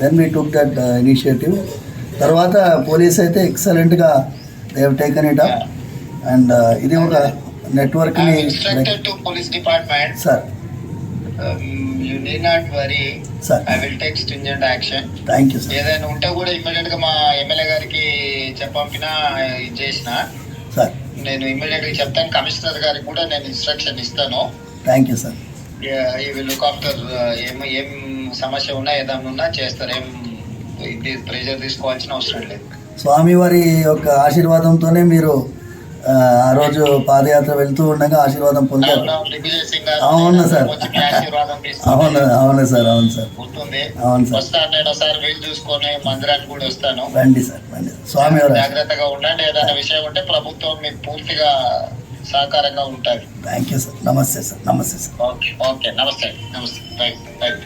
then we took that initiative తర్వాత police అయితే ఎక్సలెంట్గా they taken it up and ఇది ఒక instructed to police department sir you need not worry sir I will take stringent action thank you sir ఏదైనా ఉంటే కూడా ఇమ్మీడియట్గా మా ఎమ్మెల్యే గారికి చెప్పంపిన ఇది చేసిన. సార్ నేను ఇమ్మీడియట్గా చెప్తాను. కమిషనర్ గారికి కూడా నేను ఇన్స్ట్రక్షన్ ఇస్తాను. థ్యాంక్ యూ సార్ ఈ లుక్ ఆఫ్టర్ ఏం ఏం సమస్య ఉన్నా ఏదైనా ఉన్నా చేస్తారు. ఏం ఇది ప్రెషర్ తీసుకోవాల్సిన అవసరం లేదు. స్వామివారి యొక్క ఆశీర్వాదంతోనే మీరు ఆ, రోజు పాదయాత్ర వెళ్తూ ఉండగా ఆశీర్వాదం పొందారు. అవును, సార్. అవును అవును సార్ అవును సార్. అవును సార్. ఒకసారి వీలు చూసుకొని మందిరానికి కూడా వస్తాను. రండి సార్ రండి. స్వామివారి జాగ్రత్తగా ఉండండి. ఏదైనా విషయం ఉంటే ప్రభుత్వం మీకు పూర్తిగా సహకారంగా ఉంటుంది థ్యాంక్ యూ సార్ నమస్తే సార్ నమస్తే సార్ ఓకే ఓకే నమస్తే నమస్తే రైట్ రైట్